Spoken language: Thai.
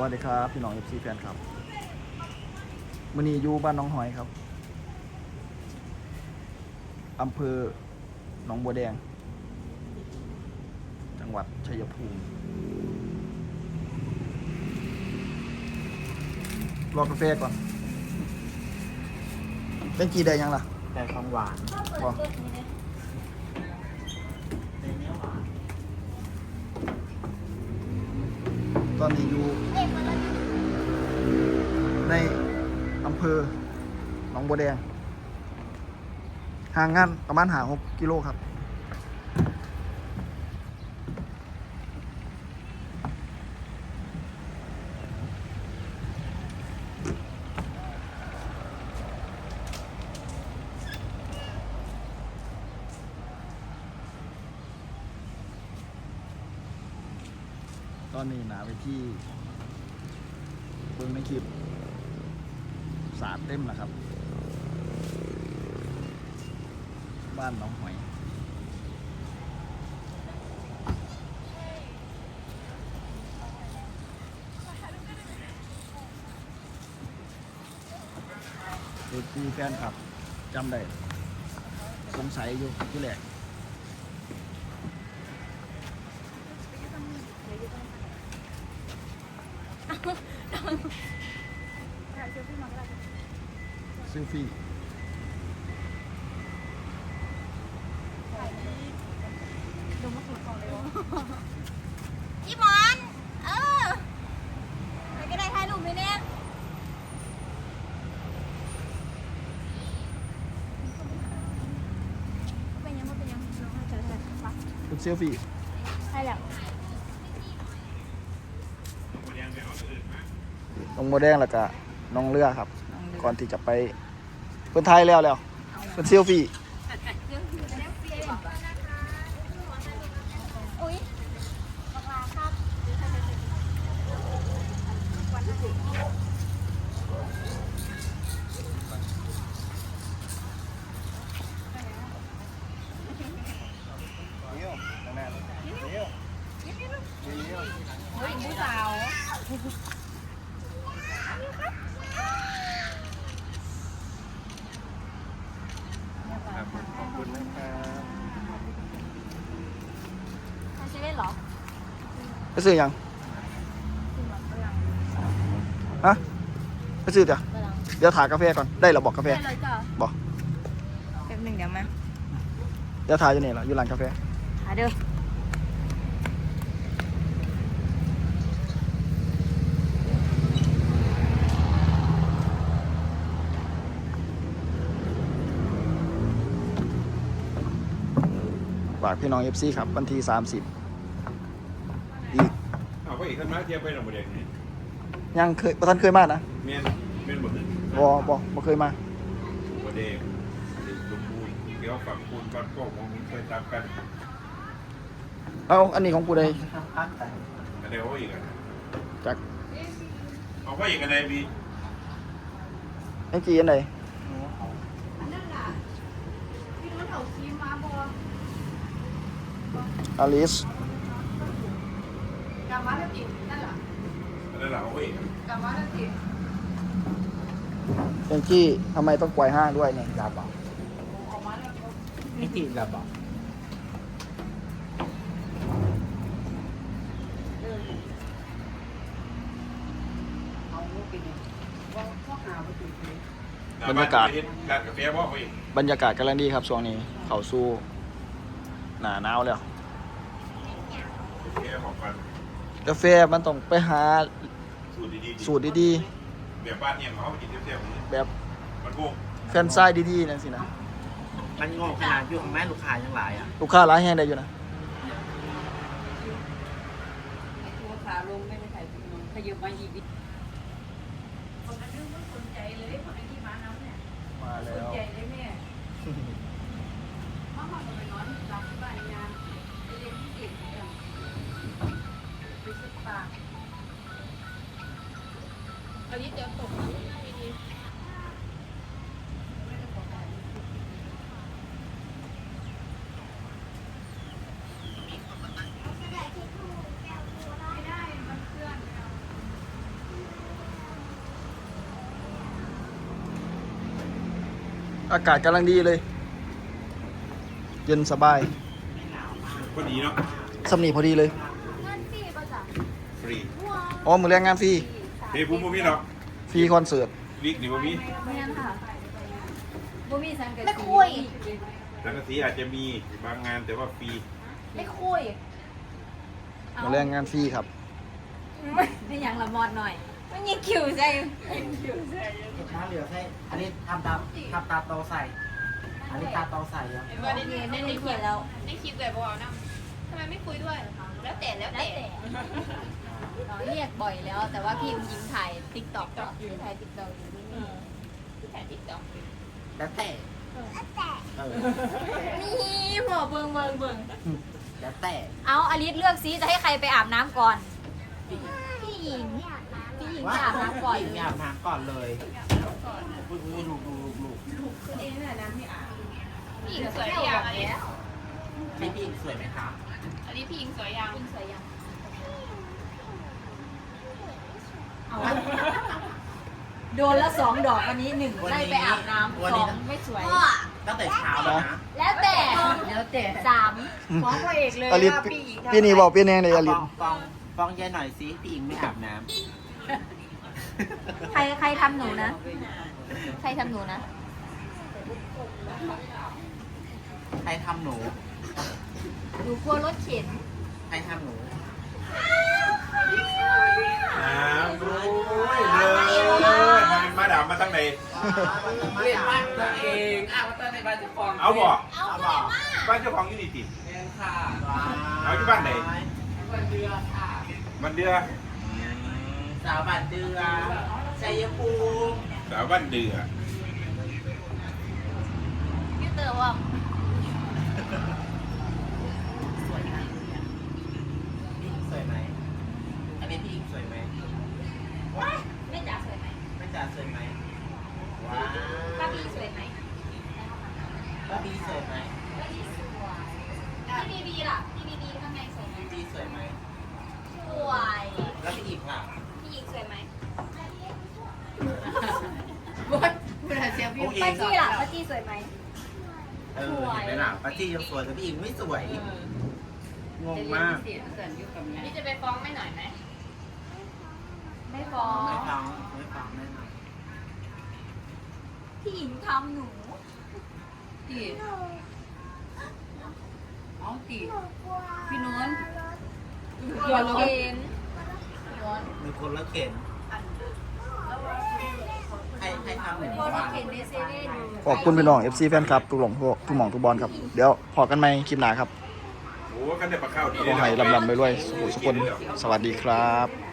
วัสดีครับ พี่น้องเอฟซีแฟนครับมือนี้อยู่บ้านหน้องหอยครับอำเภอหนองบัวแดง จังหวัดชัยภูมิรอกาแฟก่อนเป็นกี่ได้ยังล่ะแต่ของหวานพอตอนนี้อยู่ ในอำเภอหนองบัวแดง ห่างกันประมาณหาหกกิโลครับ ตอนนี้หนาไปที่เบิ้งในคลิป สาดเต็มแล้วครับ บ้านหน้องหอยเด็กตีแฟนครับจำได้ สงสัยอยู่ที่แรก ซื้อฟรีอีหมอน เออไปก็ได้ถ่ายรูปไหมเนี่ยเป็นยังไงเป็นยังน้องอาจารย์จัดปะเป็นเซลฟี่ใช่แล้วน้องโมแดงแล้วก็ น้องเรือครับก่อนที่จะไปเพิ่นไทยแล้วแล้วเป็นเซลฟี่ อุ้ยราคาครับ เฮ้ยผู้สาว ครับขอบคุณนะครับ ทานเซเว่นเหรอ ไปซื้อยังคือหมอนฝรั่งฮะไปซื้อเดี๋ยวฝรั่งเดี๋ยวถ่ายกาแฟก่อนได้เหรอบอกกาแฟได้เลยจ้ะบอกแป๊บหนึ่งเดี๋ยวมาเดี๋ยวถ่ายอยู่นี่เหรออยู่ร้านกาแฟหาเด้อฝากพี่น้องเอฟซีครับวันที่ 30อีก เอาไปอีกท่านมาเทียบไปหน่อยเด็กนี่ยังเคยประธานเคยมานะเมียนเมียนหมดเลยบอบอบ่เคยมาบ่เด็กสมบูรณ์เดี๋ยวฝั่งคุณก้อนโป้งของเคยตามกันเอาอันนี้ของกูได้พักแต่อันเดียวเอาอีกอะจากเอาไปอีกอันใดมีไอ้จีอันไหนอลิส อันนั้นเราเอาไปอีกแองจี้ทำไมต้องปล่อยห้างด้วยเนี่ยลาบอกนี่ติลาบอกบรรยากาศ ร้านกาแฟบ่เอาไปอีกบรรยากาศกำลังดีครับช่วงนี้ เขาสู้หนาหนาวแล้วกาแฟของกัน กาแฟมันต้องไปหาสูตรดีๆสูตรดีแบบบ้านเนี่ยเขาไปกินเที่ยวๆนี้ๆ แบบมันโง่แฟรนไซส์ดีๆนั่นสินะ มันโง่ขนาดอยู่ของแม่ลูกค้ายังหลายอะลูกค้าร้านแห้งได้อยู่นะ ตัวขาลงไม่ได้ถ่ายติดลงขยับมาอีกนิดคนนั้นไม่สนใจเลยคนไอ้ที่มาน้ำเนี่ยมาสแล้นว ใจเลยแม่มามาไปนอนหลับที่บ้าน อันนี้เดี๋ยวตกอากาศกำลังดีเลย เย็นสบายพอดีเนาะสำนีพอดีเลยฟรี อ๋อมือแรงงานฟรี เฮ้ยผมบ่มีหรอกฟรีคอนเสิร์ตวิกนี่บ่มีไม่งั้นค่ะบ่มีสังกัดไม่คุย สังกะสีอาจจะมีบางงานแต่ว่าฟรีไม่คุยมือแรงงานฟรีครับไม่ยังละมอดหน่อย มันยิงคิวใส่น้ำเหลือให้อันนี้ทำตามทำตามโตใส่ อันนี้ตามโตใส่ยังว่าในในในคลิปแล้วในคลิปแบบบอกนะทำไมไม่คุยด้วย แล้วแต่แล้วแล้วแต่แต่ เราเรียกบ่อยแล้ว แต่ว่าพี่อุ้งยิงถ่ายติ๊กต็อกอยู่ถ่ายติ๊กต็อกอยู่ที่นี่ที่ถ่ายติ๊กต็อกแล้วแต่เออนี่หัวเบิงเบิงเบิงแล้วแต่เอาอลิสเลือกซิจะให้ใครไปอาบน้ำก่อน พี่หญิงพี่หญิงไปอาบน้ำก่อนพี่หญิงอาบน้ำก่อนเลยอุ้ยอุ้ยลูกลูกลูกลูกผู้หญิงสวยอย่างอันนี้พี่พี่หญิงสวยไหมคะอันนี้พี่หญิงสวยอย่างสวยยัง โดนละสองดอกวันนี้หนึ่งได้ไปอาบน้ำสองไม่สวยตั้งแต่เช้าแล้วนะแล้วแต่แล้วแต่สามฟ้องพระเอกเลยอลิสว่าพี่หญิงทำพี่นี่บอกพี่แน่เลยอลิฟสองฟองฟองยายหน่อยสิพี่หญิงไม่อาบน้ใครใครทำหนูนะ ใครทำหนูนะำใครทำหนู หนูกลัวรถเข็นใครทำหนู อ้าวโอ้ยเลยมันเป็นมาดามมาตั้งไหน เรียนบ้านตัวเองอ้าวตอนในบ้านจะฟองเอาบ่เอาบ่บ้านเจ้าของอยู่นี่ติแม่ค่ะเอาที่บ้านไหนบ้านเดือค่ะมันเดือสาวบ้านเดือชัยภูมิสาวบ้านเดือพี่เตอร์ว่าพี่หญิงสวยไหมอันนี้พี่หญิงสวยไหมไม่จ๋าสวยไหมแม่จ๋าสวยไหมว้าว ป้าบีสวยไหม ป้าบีสวยไหมป้าบีสวยพี่บีบีล่ะพี่บีบีข้างในสวยไหมพี่บีสวยไหมสวยแล้วพี่อีกล่ะพี่หญิงสวยไหมบดเวลาเสียพี่ป้าจี้ล่ะป้าจี้สวยไหม เออเห็นไหมล่ะป้าจี้ยังสวยแต่พี่อีกไม่สวยงงมากเสียส่วนอยู่กับแม่นี่จะไปฟ้องไม่หน่อยไหมไม่ฟ้องไม่ฟังไม่ฟังแน่นอนพี่หญิงทำหนู ตีเอาตีพี่นวลกลัวรถเข็นมีคนละเข็นให้ให้ทำหนึ่งกลัวรวัถนเข็นในเซเว่นขอบคุณพี่น้อง FC แฟนคลับทุกหลงทุกทุกหม่องทุกบอลครับ เดี๋ยวพอกันไหมคลิปหน้าครับโอ้กันได้ปลาข้าวดีขอให้ลำลำไปด้วยสุขสุขคนสวัสดีครับ